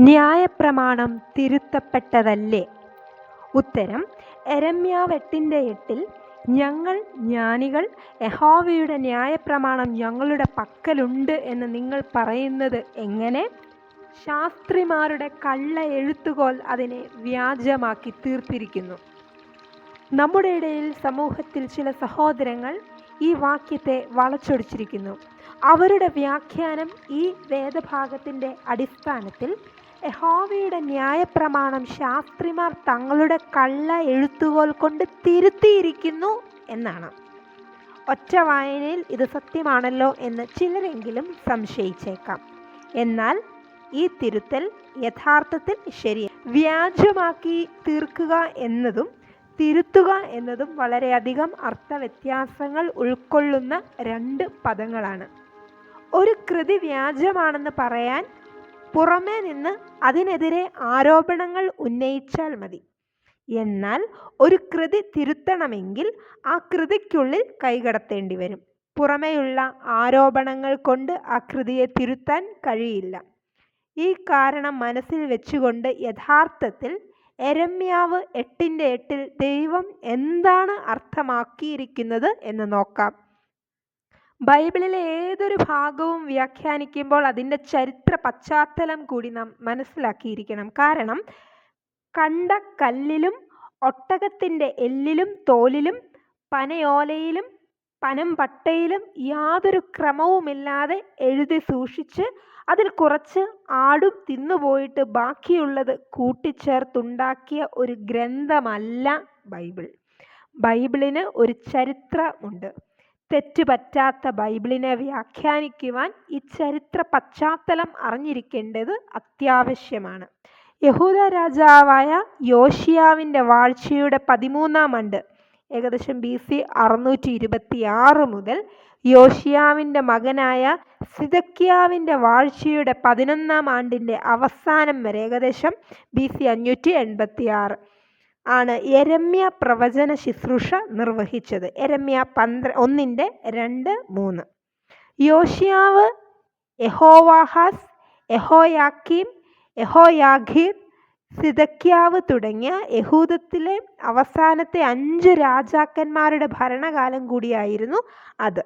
ന്യായപ്രമാണം തിരുത്തപ്പെട്ടതല്ലേ? ഉത്തരം എരമ്യാവെട്ടിന്റെ എട്ടിൽ ഞങ്ങൾ ജ്ഞാനികൾ യഹോവയുടെ ന്യായപ്രമാണം ഞങ്ങളുടെ പക്കലുണ്ട് എന്ന് നിങ്ങൾ പറയുന്നത് എങ്ങനെ? ശാസ്ത്രിമാരുടെ കള്ള എഴുത്തുകോൽ അതിനെ വ്യാജമാക്കി തീർത്തിരിക്കുന്നു. നമ്മുടെ ഇടയിൽ സമൂഹത്തിൽ ചില സഹോദരങ്ങൾ ഈ വാക്യത്തെ വളച്ചൊടിച്ചിരിക്കുന്നു. അവരുടെ വ്യാഖ്യാനം ഈ വേദഭാഗത്തിന്റെ അടിസ്ഥാനത്തിൽ യഹോവയുടെ ന്യായപ്രമാണം ശാസ്ത്രിമാർ തങ്ങളുടെ കള്ള എഴുത്തുകോൽ കൊണ്ട് തിരുത്തിയിരിക്കുന്നു എന്നാണ്. ഒറ്റ വായനയിൽ ഇത് സത്യമാണല്ലോ എന്ന് ചിലരെങ്കിലും സംശയിച്ചേക്കാം. എന്നാൽ ഈ തിരുത്തൽ യഥാർത്ഥത്തിൽ ശരിയാണ് വ്യാജമാക്കി തീർക്കുക എന്നതും തിരുത്തുക എന്നതും വളരെയധികം അർത്ഥവ്യത്യാസങ്ങൾ ഉൾക്കൊള്ളുന്ന രണ്ട് പദങ്ങളാണ്. ഒരു കൃതി വ്യാജമാണെന്ന് പറയാൻ പുറമേ നിന്ന് അതിനെതിരെ ആരോപണങ്ങൾ ഉന്നയിച്ചാൽ മതി. എന്നാൽ ഒരു കൃതി തിരുത്തണമെങ്കിൽ ആ കൃതിക്കുള്ളിൽ കൈകടത്തേണ്ടി വരും. പുറമേയുള്ള ആരോപണങ്ങൾ കൊണ്ട് ആ കൃതിയെ തിരുത്താൻ കഴിയില്ല. ഈ കാരണം മനസ്സിൽ വെച്ചുകൊണ്ട് യഥാർത്ഥത്തിൽ എരമ്യാവ് എട്ടിന്റെ എട്ടിൽ ദൈവം എന്താണ് അർത്ഥമാക്കിയിരിക്കുന്നത് എന്ന് നോക്കാം. ബൈബിളിലെ ഏതൊരു ഭാഗവും വ്യാഖ്യാനിക്കുമ്പോൾ അതിന്റെ ചരിത്ര പശ്ചാത്തലം കൂടി നാം മനസ്സിലാക്കിയിരിക്കണം. കാരണം കണ്ട കല്ലിലും ഒട്ടകത്തിന്റെ എല്ലിലും തോലിലും പനയോലയിലും പനം പട്ടയിലും യാതൊരു ക്രമവുമില്ലാതെ എഴുതി സൂക്ഷിച്ച് അതിൽ കുറച്ച് ആടും തിന്നുപോയിട്ട് ബാക്കിയുള്ളത് കൂട്ടിച്ചേർത്തുണ്ടാക്കിയ ഒരു ഗ്രന്ഥമല്ല ബൈബിൾ. ബൈബിളിന് ഒരു ചരിത്രമുണ്ട്. തെറ്റുപറ്റാത്ത ബൈബിളിനെ വ്യാഖ്യാനിക്കുവാൻ ഈ ചരിത്ര പശ്ചാത്തലം അറിഞ്ഞിരിക്കേണ്ടത് അത്യാവശ്യമാണ്. യഹൂദ രാജാവായ യോഷിയാവിന്റെ വാഴ്ചയുടെ പതിമൂന്നാം ആണ്ട് ഏകദേശം ബി സി അറുന്നൂറ്റി ഇരുപത്തി ആറ് മുതൽ യോഷിയാവിന്റെ മകനായ സിദക്കിയാവിന്റെ വാഴ്ചയുടെ പതിനൊന്നാം ആണ്ടിന്റെ അവസാനം വരെ ഏകദേശം ബി സി അഞ്ഞൂറ്റി എൺപത്തി ആറ് ആണ് എരമ്യ പ്രവചന ശുശ്രൂഷ നിർവഹിച്ചത്. എരമ്യ പന്ത്ര ഒന്നിന്റെ രണ്ട് മൂന്ന്. യോഷിയാവ് യഹോവാഹാസ് യഹോയാക്കീം യഹോയാഖീർ സിതക്യാവ് തുടങ്ങിയ യഹൂദത്തിലെ അവസാനത്തെ അഞ്ച് രാജാക്കന്മാരുടെ ഭരണകാലം കൂടിയായിരുന്നു അത്.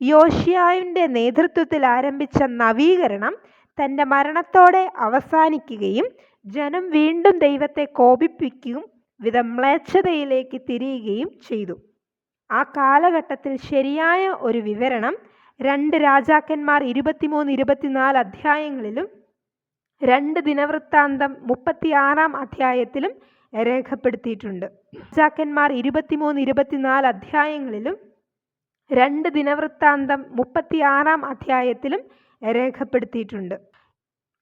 യോഷിയാവിന്റെ നേതൃത്വത്തിൽ ആരംഭിച്ച നവീകരണം തന്റെ മരണത്തോടെ അവസാനിക്കുകയും ജനം വീണ്ടും ദൈവത്തെ കോപിപ്പിക്കുകയും വിധം മ്ലേച്ഛതയിലേക്ക് തിരിയുകയും ചെയ്തു. ആ കാലഘട്ടത്തിൽ ശരിയായ ഒരു വിവരണം രണ്ട് രാജാക്കന്മാർ ഇരുപത്തിമൂന്ന് ഇരുപത്തിനാല് അധ്യായങ്ങളിലും രണ്ട് ദിനവൃത്താന്തം മുപ്പത്തിയാറാം അധ്യായത്തിലും രേഖപ്പെടുത്തിയിട്ടുണ്ട്. രാജാക്കന്മാർ ഇരുപത്തിമൂന്ന് ഇരുപത്തിനാല് അധ്യായങ്ങളിലും രണ്ട് ദിനവൃത്താന്തം മുപ്പത്തിയാറാം അധ്യായത്തിലും രേഖപ്പെടുത്തിയിട്ടുണ്ട്.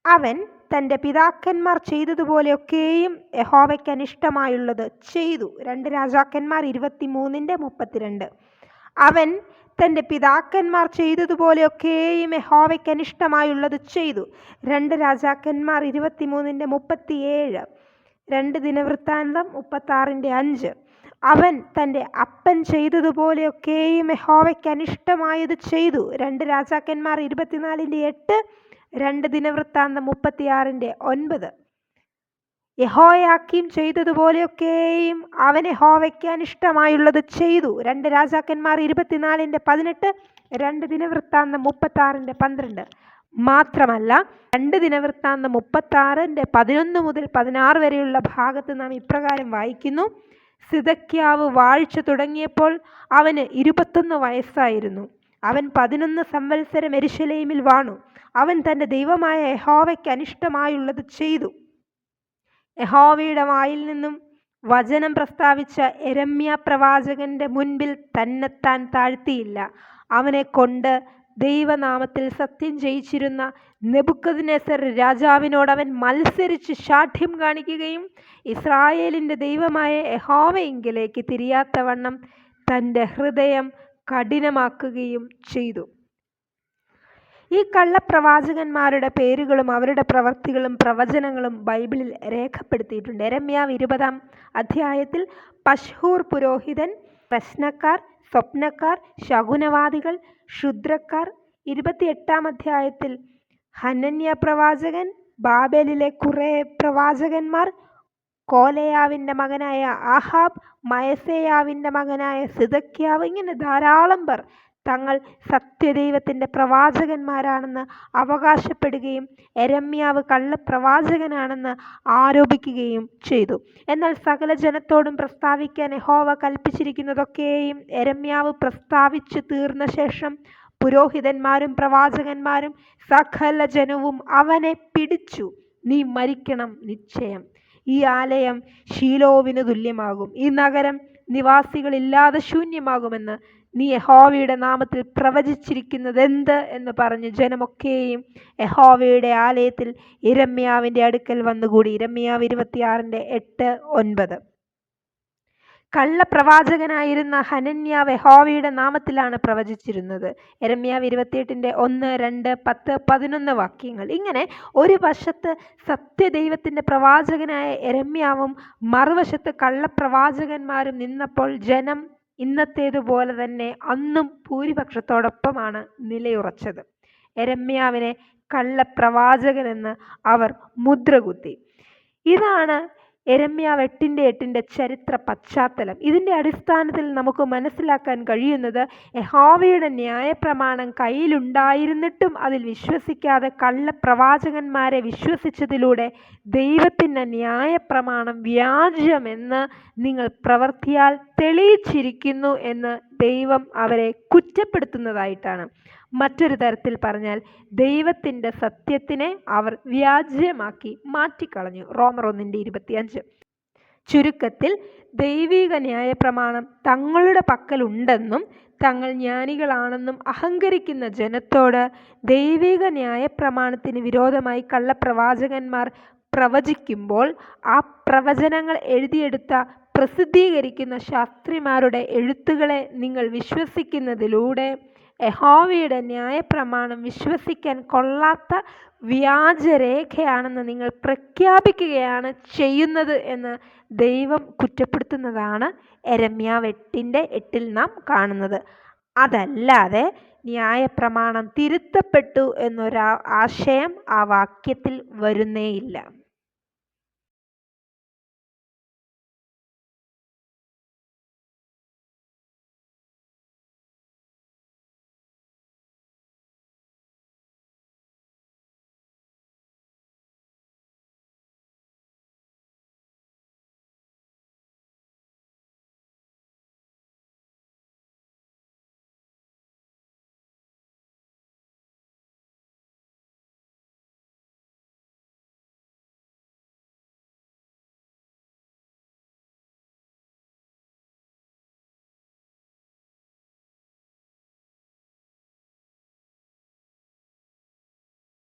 അവൻ തന്റെ പിതാക്കന്മാർ ചെയ്തതുപോലെയൊക്കെയും യഹോവയ്ക്ക് അനിഷ്ടമായുള്ളത് ചെയ്തു. രണ്ട് രാജാക്കന്മാർ ഇരുപത്തി മൂന്നിന്റെ മുപ്പത്തിരണ്ട്. അവൻ തന്റെ പിതാക്കന്മാർ ചെയ്തതുപോലെയൊക്കെയും യഹോവയ്ക്ക് അനിഷ്ടമായുള്ളത് ചെയ്തു. രണ്ട് രാജാക്കന്മാർ ഇരുപത്തി മൂന്നിന്റെ മുപ്പത്തിയേഴ്. രണ്ട് ദിനവൃത്താന്തം മുപ്പത്താറിന്റെ അഞ്ച്. അവൻ തന്റെ അപ്പൻ ചെയ്തതുപോലെയൊക്കെയും യഹോവയ്ക്ക് അനിഷ്ടമായത് ചെയ്തു. രണ്ട് രാജാക്കന്മാർ ഇരുപത്തിനാലിന്റെ എട്ട്. രണ്ട് ദിനവൃത്താന്തം മുപ്പത്തിയാറിന്റെ ഒൻപത്. യഹോയാക്കീം ചെയ്തതുപോലെയൊക്കെയും അവൻ യഹോവയ്ക്ക് അനിഷ്ടമായുള്ളത് ചെയ്തു. രണ്ട് രാജാക്കന്മാർ ഇരുപത്തിനാലിന്റെ പതിനെട്ട് രണ്ട് ദിനവൃത്താന്തം മുപ്പത്താറിന്റെ പന്ത്രണ്ട്. മാത്രമല്ല രണ്ട് ദിനവൃത്താന്തം മുപ്പത്താറിന്റെ പതിനൊന്ന് മുതൽ പതിനാറ് വരെയുള്ള ഭാഗത്ത് നാം ഇപ്രകാരം വായിക്കുന്നു. സിതക്യാവ് വാഴ്ച തുടങ്ങിയപ്പോൾ അവന് ഇരുപത്തൊന്ന് വയസ്സായിരുന്നു. അവൻ പതിനൊന്ന് സംവത്സരം എരിശലേമിൽ വാണു. അവൻ തന്റെ ദൈവമായ യഹോവയ്ക്ക് അനിഷ്ടമായുള്ളത് ചെയ്തു. യഹോവയുടെ വായിൽ നിന്നും വചനം പ്രസ്താവിച്ച എരമ്യ പ്രവാചകന്റെ മുൻപിൽ തന്നെത്താൻ താഴ്ത്തിയില്ല. അവനെ കൊണ്ട് ദൈവനാമത്തിൽ സത്യം ചെയ്യിച്ചിരുന്ന നെബുക്കദിനേസർ രാജാവിനോട് അവൻ മത്സരിച്ച് ശാഠ്യം കാണിക്കുകയും ഇസ്രായേലിന്റെ ദൈവമായ യഹോവയെങ്കിലേക്ക് തിരിയാത്തവണ്ണം തന്റെ ഹൃദയം കഠിനമാക്കുകയും ചെയ്തു. ഈ കള്ളപ്രവാചകന്മാരുടെ പേരുകളും അവരുടെ പ്രവൃത്തികളും പ്രവചനങ്ങളും ബൈബിളിൽ രേഖപ്പെടുത്തിയിട്ടുണ്ട്. എരമ്യാവ് ഇരുപതാം അധ്യായത്തിൽ പഷ്ഹൂർ പുരോഹിതൻ പ്രശ്നക്കാർ സ്വപ്നക്കാർ ശകുനവാദികൾ ക്ഷുദ്രക്കാർ. ഇരുപത്തിയെട്ടാം അധ്യായത്തിൽ ഹനന്യ പ്രവാചകൻ ബാബേലിലെ കുറേ പ്രവാചകന്മാർ കോലേയാവിന്റെ മകനായ ആഹാബ് മയസേയാവിന്റെ മകനായ സിതക്യാവ് ഇങ്ങനെ ധാരാളം പേർ തങ്ങൾ സത്യദൈവത്തിന്റെ പ്രവാചകന്മാരാണെന്ന് അവകാശപ്പെടുകയും എരമ്യാവ് കള്ളപ്രവാചകനാണെന്ന് ആരോപിക്കുകയും ചെയ്തു. എന്നാൽ സകല ജനത്തോടും പ്രസ്താവിക്കാൻ യഹോവ കൽപ്പിച്ചിരിക്കുന്നതൊക്കെയും എരമ്യാവ് പ്രസ്താവിച്ചു തീർന്ന ശേഷം പുരോഹിതന്മാരും പ്രവാചകന്മാരും സകല ജനവും അവനെ പിടിച്ചു. നീ മരിക്കണം നിശ്ചയം. ഈ ആലയം ഷീലോവിന് തുല്യമാകും. ഈ നഗരം നിവാസികളില്ലാതെ ശൂന്യമാകുമെന്ന് നീ യഹോവയുടെ നാമത്തിൽ പ്രവചിച്ചിരിക്കുന്നതെന്ത് എന്ന് പറഞ്ഞ് ജനമൊക്കെയും യഹോവയുടെ ആലയത്തിൽ ഇരമ്യാവിന്റെ അടുക്കൽ വന്നുകൂടി. ഇരമ്യാവ് ഇരുപത്തിയാറിന്റെ എട്ട് ഒൻപത്. കള്ളപ്രവാചകനായിരുന്ന ഹനന്യാവ് യഹോവയുടെ നാമത്തിലാണ് പ്രവചിച്ചിരുന്നത്. എരമ്യാവ് ഇരുപത്തിയെട്ടിന്റെ ഒന്ന് രണ്ട് പത്ത് പതിനൊന്ന് വാക്യങ്ങൾ. ഇങ്ങനെ ഒരു വശത്ത് സത്യദൈവത്തിന്റെ പ്രവാചകനായ എരമ്യാവും മറുവശത്ത് കള്ളപ്രവാചകന്മാരും നിന്നപ്പോൾ ജനം ഇന്നത്തേതുപോലെ തന്നെ അന്നും ഭൂരിപക്ഷത്തോടൊപ്പമാണ് നിലയുറച്ചത്. എരമ്യാവിനെ കള്ളപ്രവാചകനെന്ന് അവർ മുദ്രകുത്തി. ഇതാണ് എരമ്യാവ് എട്ടിന്റെ എട്ടിന്റെ ചരിത്ര പശ്ചാത്തലം. ഇതിന്റെ അടിസ്ഥാനത്തിൽ നമുക്ക് മനസ്സിലാക്കാൻ കഴിയുന്നത് യഹോവയുടെ ന്യായപ്രമാണം കയ്യിലുണ്ടായിരുന്നിട്ടും അതിൽ വിശ്വസിക്കാതെ കള്ളപ്രവാചകന്മാരെ വിശ്വസിച്ചതിലൂടെ ദൈവത്തിന്റെ ന്യായപ്രമാണം വ്യാജമെന്ന് നിങ്ങൾ പ്രവർത്തിയാൽ തെളിയിച്ചിരിക്കുന്നു എന്ന് ദൈവം അവരെ കുറ്റപ്പെടുത്തുന്നതായിട്ടാണ്. മറ്റൊരു തരത്തിൽ പറഞ്ഞാൽ ദൈവത്തിന്റെ സത്യത്തിനെ അവർ വ്യാജ്യമാക്കി മാറ്റിക്കളഞ്ഞു. റോമർ ഒന്നിന്റെ ഇരുപത്തിയഞ്ച്. ചുരുക്കത്തിൽ ദൈവിക ന്യായപ്രമാണം തങ്ങളുടെ പക്കലുണ്ടെന്നും തങ്ങൾ ജ്ഞാനികളാണെന്നും അഹങ്കരിക്കുന്ന ജനത്തോട് ദൈവിക ന്യായപ്രമാണത്തിന് വിരോധമായി കള്ളപ്രവാചകന്മാർ പ്രവചിക്കുമ്പോൾ ആ പ്രവചനങ്ങൾ എഴുതിയെടുത്ത പ്രസിദ്ധീകരിക്കുന്ന ശാസ്ത്രിമാരുടെ എഴുത്തുകളെ നിങ്ങൾ വിശ്വസിക്കുന്നതിലൂടെ യഹോവയുടെ ന്യായപ്രമാണം വിശ്വസിക്കാൻ കൊള്ളാത്ത വ്യാജരേഖയാണെന്ന് നിങ്ങൾ പ്രഖ്യാപിക്കുകയാണ് ചെയ്യുന്നത് എന്ന് ദൈവം കുറ്റപ്പെടുത്തുന്നതാണ് എരമ്യാവ് എട്ടിന്റെ എട്ടിൽ നാം കാണുന്നത്. അതല്ലാതെ ന്യായപ്രമാണം തിരുത്തപ്പെട്ടു എന്നൊരു ആശയം ആ വാക്യത്തിൽ വരുന്നേയില്ല.